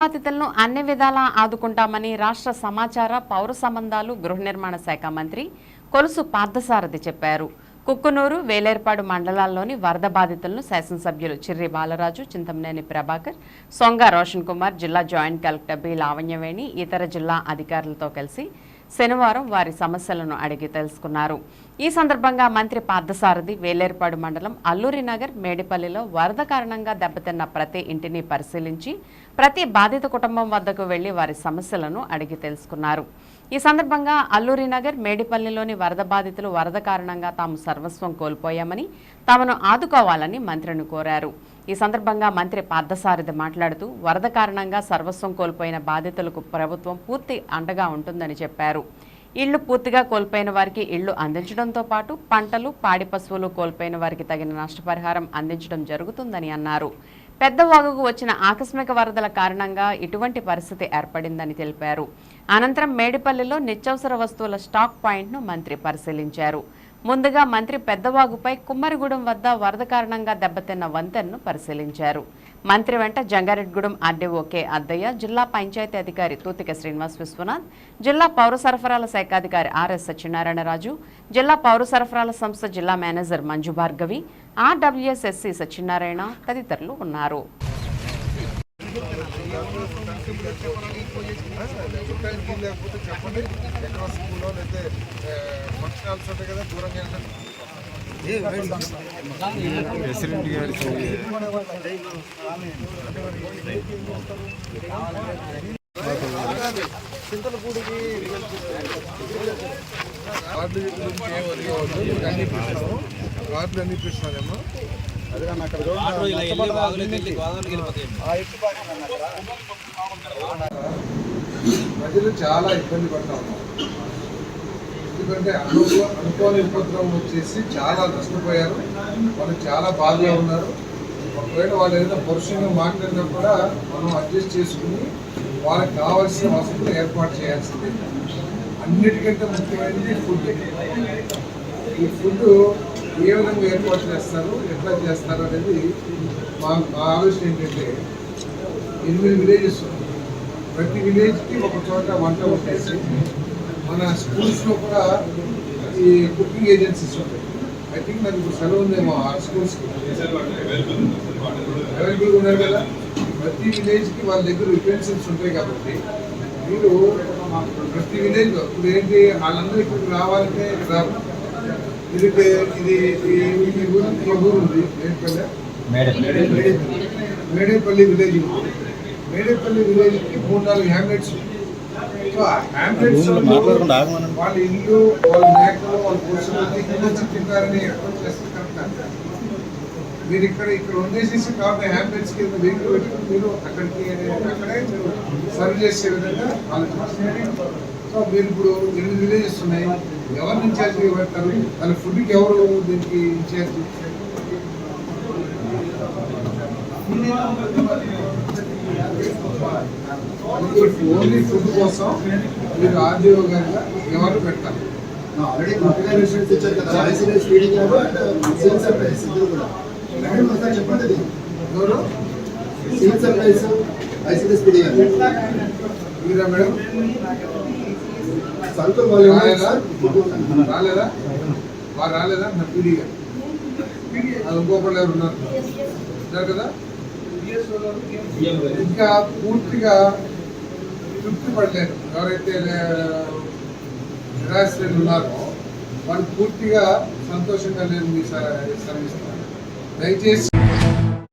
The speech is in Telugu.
బాధితులను అన్ని విధాలా ఆదుకుంటామని రాష్ట్ర సమాచార పౌర సంబంధాలు గృహ నిర్మాణ శాఖ మంత్రి కొలుసు పార్థసారథి చెప్పారు. కుక్కునూరు వేలేర్పాడు మండలాల్లోని వరద బాధితులను శాసనసభ్యులు చిర్రి బాలరాజు చింతమనేని ప్రభాకర్ సొంగ రోషన్ కుమార్ జిల్లా జాయింట్ కలెక్టర్ బి లావణ్యవేణి ఇతర జిల్లా అధికారులతో కలిసి శనివారం వారి సమస్యలను అడిగి తెలుసుకున్నారు. ఈ సందర్భంగా మంత్రి పార్థసారథి వేలేర్పాడు మండలం అల్లూరి నగర్ మేడిపల్లిలో వరద కారణంగా దెబ్బతిన్న ప్రతి ఇంటిని పరిశీలించి ప్రతి బాధిత కుటుంబం వద్దకు వెళ్ళి వారి సమస్యలను అడిగి తెలుసుకున్నారు. ఈ సందర్భంగా అల్లూరి నగర్ మేడిపల్లిలోని వరద బాధితులు వరద కారణంగా తాము సర్వస్వం కోల్పోయామని తమను ఆదుకోవాలని మంత్రిని కోరారు. ఈ సందర్భంగా మంత్రి పార్థసారథి మాట్లాడుతూ వరద కారణంగా సర్వస్వం కోల్పోయిన బాధితులకు ప్రభుత్వం పూర్తి అండగా ఉంటుందని చెప్పారు. ఇళ్ళు పూర్తిగా కోల్పోయిన వారికి ఇళ్ళు అందించడంతో పాటు పంటలు పాడి పశువులు కోల్పోయిన వారికి తగిన నష్టపరిహారం అందించడం జరుగుతుందని అన్నారు. పెద్ద వాగుకు వచ్చిన ఆకస్మిక వరదల కారణంగా ఇటువంటి పరిస్థితి ఏర్పడిందని తెలిపారు. అనంతరం మేడిపల్లిలో నిత్యావసర వస్తువుల స్టాక్ పాయింట్ను మంత్రి పరిశీలించారు. ముందుగా మంత్రి పెద్దవాగుపై కుమ్మరిగూడెం వద్ద వరద కారణంగా దెబ్బతిన్న వంతెనను పరిశీలించారు. మంత్రి వెంట జంగారెడ్గూడెం ఆర్డీఓకే అద్దయ్య జిల్లా పంచాయతీ అధికారి తూతిక శ్రీనివాస్ విశ్వనాథ్ జిల్లా పౌర సరఫరాల శాఖ అధికారి ఆర్ఎస్ సత్యనారాయణరాజు జిల్లా పౌర సరఫరాల సంస్థ జిల్లా మేనేజర్ మంజు భార్గవి ఆర్డబ్ల్యూఎస్ఎస్సి సత్యనారాయణ తదితరులు ఉన్నారు. చుట్టానికి లేకపోతే చెప్పండి ఎక్కడ స్కూల్లో లేకపోతే ఫంక్షన్ ఉంటాయి కదా దూరంగా వెళ్ళండి. చింతలపూడికి కార్డు గురించి ఏం వదిలేవద్దు అన్ని ఇప్పిస్తాము కార్డులు ప్రజలు చాలా ఇబ్బంది పడతా ఉన్నారు. ఎందుకంటే అనుకో అనుకోని ఉపద్రవం వచ్చేసి చాలా నష్టపోయారు. వాళ్ళు చాలా బాధగా ఉన్నారు. ఒకవేళ వాళ్ళు ఏదైనా పరుషంగా మాట్లాడినా కూడా మనం అడ్జస్ట్ చేసుకుని వాళ్ళకి కావాల్సిన వసతులు ఏర్పాటు చేయాల్సింది. అన్నిటికంటే ముఖ్యమైనది ఫుడ్. ఈ ఫుడ్ ఏ విధంగా ఏర్పాటు చేస్తారు ఎట్లా చేస్తారు అనేది మా మా ఆలోచన ఏంటంటే ఎనిమిది విలేజెస్ ప్రతి విలేజ్కి ఒక చోట వంట ఉండేసి మన స్కూల్స్లో కూడా ఈ కుకింగ్ ఏజెన్సీస్ ఉంటాయి. ఐ థింక్ నాకు ఇప్పుడు సెలవు ఉందేమో ఆ స్కూల్స్ అవైలబుల్గా ఉన్నారు కదా? ప్రతి విలేజ్కి వాళ్ళ దగ్గర యుటెన్సిల్స్ ఉంటాయి కాబట్టి మీరు ప్రతి విలేజ్లో ఇప్పుడు ఏంటి వాళ్ళందరూ ఇక్కడికి రావాలంటే రారు. ఇది ఇది ఈ- ఈ ఊరు ఈ ఊరు ఉంది ఏంటంటే మేడేపల్లి విలేజ్. మేడేపల్లి విలేజ్కి మూడు నాలుగు హ్యామ్లెట్స్ ఉన్నాయి. సో ఆ హ్యామ్లెట్స్ వాళ్ళ ఇల్లు వాళ్ళ మేకలు వాళ్ళ పురుషులు వచ్చి తింటారని ఎక్కడ చేస్తే కరెక్ట్ కాదు. మీరు ఇక్కడ ఇక్కడ ఉండేసేసి కాబట్టి హ్యామ్లెట్స్ కింద వెహికల్ పెట్టుకుని మీరు అక్కడికి అక్కడే మీరు సర్వ్ చేసే విధంగా ఆలోచించారు సో మీరు ఇప్పుడు ఎనిమిది విలేజెస్ ఉన్నాయి ఎవరిని ఇన్ఛార్జ్ పెడతారు వాళ్ళ ఫుడ్కి ఎవరు దీనికి ఇన్ఛార్జ్ ఓన్లీ ఫుడ్ కోసం మీరు ఆర్డీఓ గారిగా ఎవరు పెట్టాలి? ఆల్రెడీ కొత్తగా రెసిడెన్స్ ఇచ్చారు కదా ఐసీడీఎస్ ఫీడింగ్ సివిల్ సప్లైస్ ఇద్దరు కూడా. ఒకసారి చెప్పండి అది. ఎవరు? Civil supplies feeding Meera madam వాళ్ళు రాలేదా? రాలేదా? వారు రాలేదా? నా పీడీ గారు? అది ఇంకొకళ్ళు ఎవరు ఉన్నారు? ఉన్నారు కదా? ఇంకా పూర్తిగా తృప్తి పడలేదు. ఎవరైతే నిరాశ్రయులు ఉన్నారో వాళ్ళు పూర్తిగా సంతోషంగా లేదు మీ సర్వీస్. దయచేసి